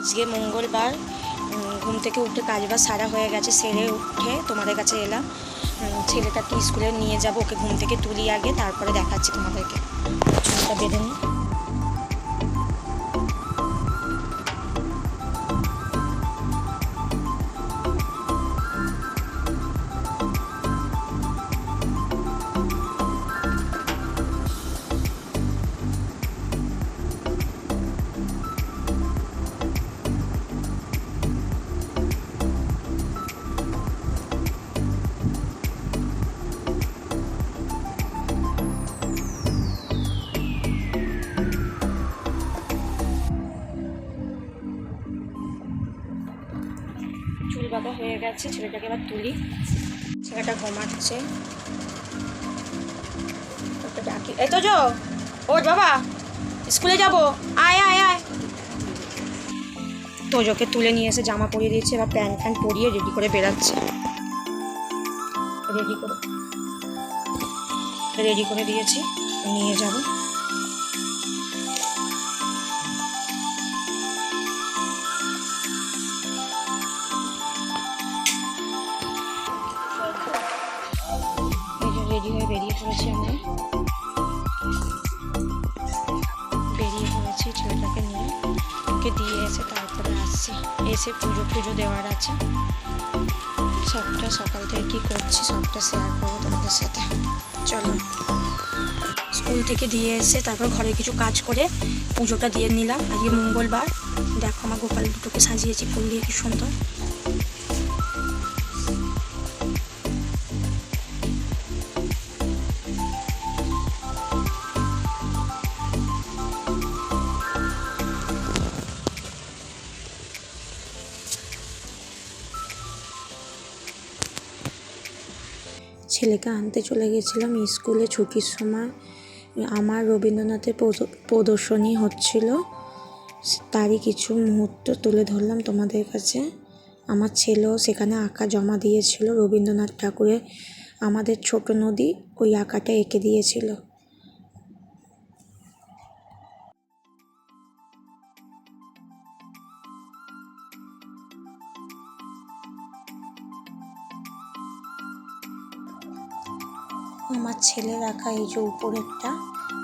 আজকে মঙ্গলবার ঘুম থেকে উঠে কাজবাজ সারা হয়ে গেছে, সেরে উঠে তোমাদের কাছে এলাম। ছেলেটাকে স্কুলে নিয়ে যাব, ওকে ঘুম থেকে তুলি আগে, তারপরে দেখাচ্ছি তোমাদেরকে। চুলটা বেঁধে নিই গেছে ছেলেটাকে এবার তুলি। ছেলেটা ঘুমাচ্ছে। ডাকি। এই তো যো ওর বাবা, স্কুলে যাব। আয় আয় আয়। তোজোকে তুলে নিয়ে এসে জামা পরিয়ে দিয়েছে, এবার প্যান্ট ফ্যান্ট পরিয়ে রেডি করে বেরাচ্ছে রেডি করে রেডি করে দিয়েছি, নিয়ে যাব। ওকে দিয়ে এসে তারপরে আসছি। এসে পুজো পুজো দেওয়ার আছে। সবটা সকাল থেকে কী করছি, সবটা শেয়ার করব তোমাদের সাথে। চলো। স্কুল থেকে দিয়ে এসে তারপর ঘরে কিছু কাজ করে পুজোটা দিয়ে নিলাম। আজকে মঙ্গলবার। দেখো আমার গোপাল দুটোকে সাজিয়েছি, ফুল দিয়ে কি সুন্দর। ছেলেকে আনতে চলে গেছিলাম স্কুলে ছুটির সময়। আমার রবীন্দ্রনাথের প্রদ- প্রদর্শনী হচ্ছিল। তারই কিছু মুহূর্ত তুলে ধরলাম তোমাদের কাছে। আমার ছেলেও সেখানে আঁকা জমা দিয়েছিল। রবীন্দ্রনাথ ঠাকুরের আমাদের ছোট নদী ওই আঁকাটা এঁকে দিয়েছিল। আমার ছেলের আঁকা এই যে উপরেরটা,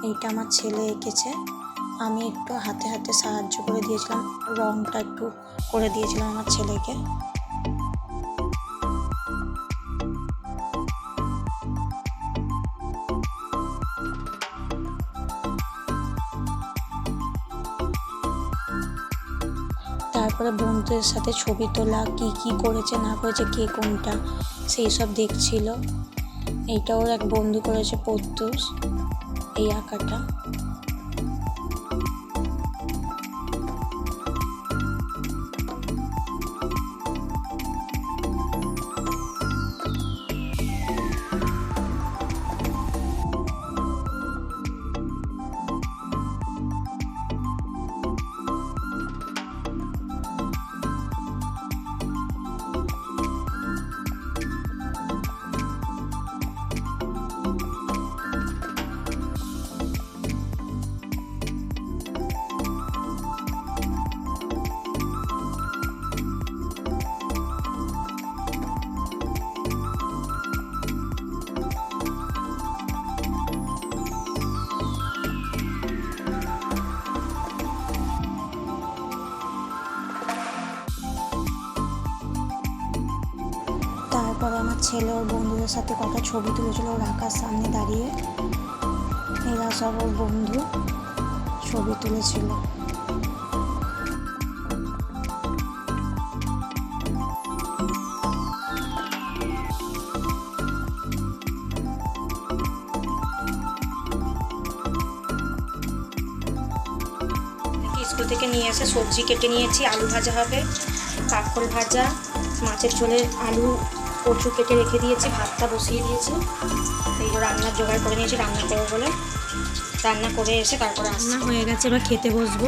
এইটা আমার ছেলে এঁকেছে। আমি একটু হাতে হাতে সাহায্য করে দিয়েছিলাম, রংটা একটু করে দিয়েছিলাম আমার ছেলেকে। তারপরে বন্ধুদের সাথে ছবি তোলা, কি কি করেছে, না করেছে, কে কোনটা, সেই সব দেখছিল। এইটা ওর এক বন্ধু করেছে পদ্মুস এই আঁকাটা। ছেলে ওর বন্ধুদের সাথে কটা ছবি তুলেছিল ওর আঁকার সামনে দাঁড়িয়ে। এরা সব ওর বন্ধু ছবি তুলেছিল। স্কুল থেকে নিয়ে এসে সবজি কেটে নিয়েছি, আলু ভাজা হবে কাঁকল ভাজা, মাছের ঝোলে আলু কচু কেটে রেখে দিয়েছি, ভাতটা বসিয়ে দিয়েছি। এই যে রান্নার জোগাড় করে নিয়েছি, রান্না করব বলে। রান্না করে এসে তারপরে রান্না হয়ে গেছে, এবার খেতে বসবো।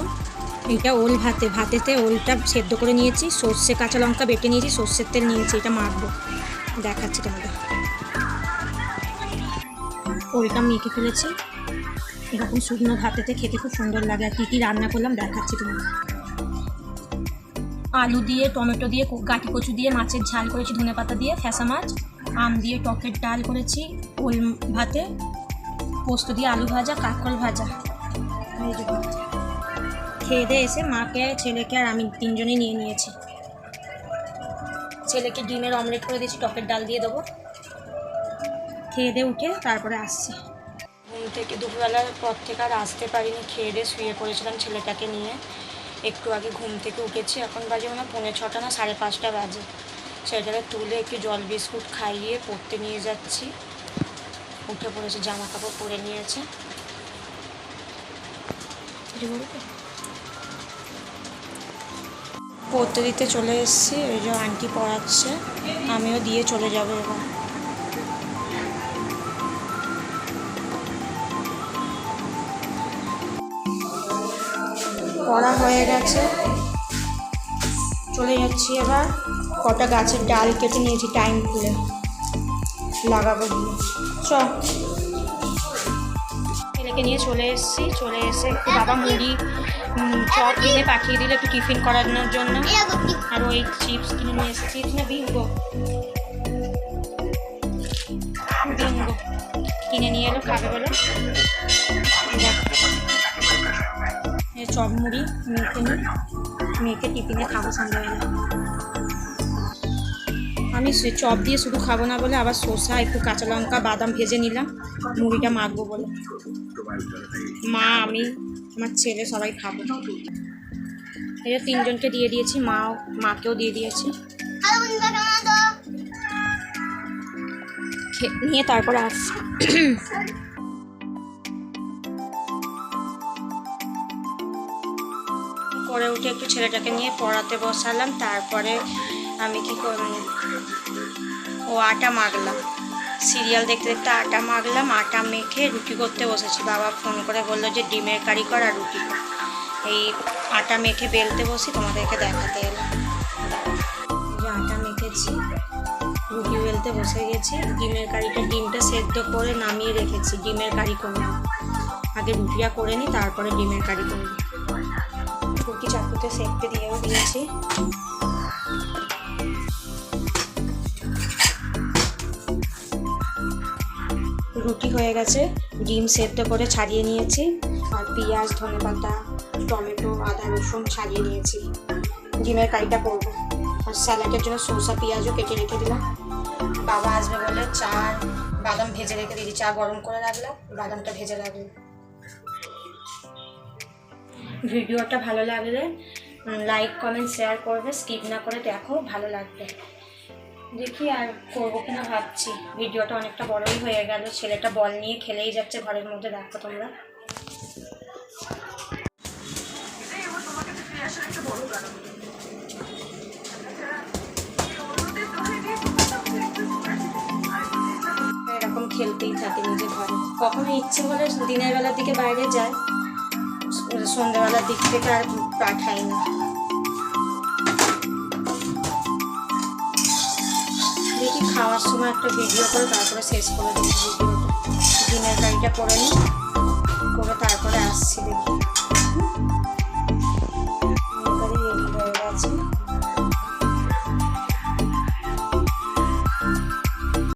এটা ওল ভাতে, ভাতেতে ওলটা সেদ্ধ করে নিয়েছি, সর্ষে কাঁচা লঙ্কা বেটে নিয়েছি, সর্ষের তেল নিয়েছি, এটা মাখবো। দেখাচ্ছি তোমাদের। ওলটা মেখে ফেলেছি। এরকম শুকনো ভাতেতে খেতে খুব সুন্দর লাগে, আর কী কী রান্না করলাম দেখাচ্ছি তোমাদের। আলু দিয়ে, টমেটো দিয়ে গাঁটি কচু দিয়ে, মাছের ঝাল করেছি, ধনে পাতা দিয়ে ফ্যাসা মাছ, আম দিয়ে, টকের ডাল করেছি, ওল ভাতে, পোস্ত দিয়ে আলু ভাজা, কাঁকরোল ভাজা। খেয়ে দিয়ে এসে মাকে, ছেলেকে আর আমি তিনজনেই নিয়ে নিয়েছি। ছেলেকে ডিমের অমলেট করে দিয়েছি, টকের ডাল দিয়ে দেবো। খেয়ে দিয়ে উঠে তারপরে আসছি। ঘুম থেকে দুপুরবেলার পর থেকে আর আসতে পারিনি, খেয়ে দিয়ে শুয়ে পড়েছিলাম ছেলেটাকে নিয়ে। একটু আগে ঘুম থেকে উঠেছি এখন বাজে মানে পৌনে ছটা না সাড়ে পাঁচটা বাজে। ছেলেটাকে তুলে একটু জল বিস্কুট খাইয়ে পড়তে নিয়ে যাচ্ছি। উঠে পড়েছে জামা কাপড় পরে নিয়েছে। পড়তে দিতে চলে এসেছি ওই যে আন্টি পড়াচ্ছে আমিও দিয়ে চলে যাব এবার। পড়া হয়ে গেছে। চলে যাচ্ছি এবার। কটা গাছের ডাল কেটে নিয়েছি টাইম খুলে। লাগাবো দিয়ে চ। ছেলেকে নিয়ে চলে এসেছি। চলে এসে একটু বাবা মুড়ি চপ কিনে পাঠিয়ে দিলে একটু টিফিন করানোর জন্য। আর ওই চিপস কিনে নিয়ে এসেছি। না বিঙ্গো বিঙ্গো কিনে নিয়ে এলো, খাবে বলে। চপ মুড়ি মেখে নিই। মেখে টিফিনে খাব সন্ধ্যাবেলা। আমি চপ দিয়ে শুধু খাব না বলে আবার শসা, একটু কাঁচা লঙ্কা, বাদাম ভেজে নিলাম, মুড়িটা মাখবো বলে। মা, আমি, আমার ছেলে সবাই খাব। এই যে তিনজনকে দিয়ে দিয়েছি মা মাকেও দিয়ে দিয়েছি। নিয়ে তারপরে আসছি পরে উঠে একটু ছেলেটাকে নিয়ে পড়াতে বসালাম, তারপরে আমি কি করলাম ও আটা মাখলাম। সিরিয়াল দেখতে দেখতে আটা মাখলাম, আটা মেখে রুটি করতে বসেছি। বাবা ফোন করে বলল যে ডিমের কারি কর আর রুটি কর। এই আটা মেখে বেলতে বসি তোমাদেরকে দেখাতে এলাম। যে আটা মেখেছি, রুটি বেলতে বসে গেছি। ডিমের কারিটা ডিমটা সেদ্ধ করে নামিয়ে রেখেছি। ডিমের কারি করব আগে রুটিটা করে নিই তারপরে ডিমের কারি করব রুটি চাকুতে সেঁকতে দিয়েও দিয়েছি। রুটি হয়ে গেছে, ডিম সেদ্ধ করে ছাড়িয়ে নিয়েছি, আর পেঁয়াজ, ধনেপাতা, টমেটো, আদা, রসুন ছাড়িয়ে নিয়েছি। ডিমের কারিটা করব। আর স্যালাডের জন্য সরষা, পেঁয়াজও কেটে রেখে দিলাম। বাবা আসবে বলে চা, বাদাম ভেজে রেখে দিয়েছি। চা গরম করে রাখলাম বাদামটা ভেজে রাখলাম ভিডিওটা ভালো লাগলে লাইক কমেন্ট শেয়ার করবে। স্কিপ না করে দেখো, ভালো লাগবে। দেখি আর করব কিনা ভাবছি। ভিডিওটা অনেকটা বড়ই হয়ে গেল। ছেলেটা বল নিয়ে খেলেই যাচ্ছে ঘরের মধ্যে, দেখো তোমরা। এরকম খেলতেই থাকে নিজের ঘরে। কখনো ইচ্ছে হলে দিনের বেলার দিকে বাইরে যায়। সন্ধ্যাবেলার দিক থেকে আর পাঠাই না দেখি খাওয়ার সময় একটা ভিডিও করে তারপরে শেষ করে দিচ্ছি ভিডিওটা দিনের গাড়িটা করে নিই করে তারপরে আসছি দেখি।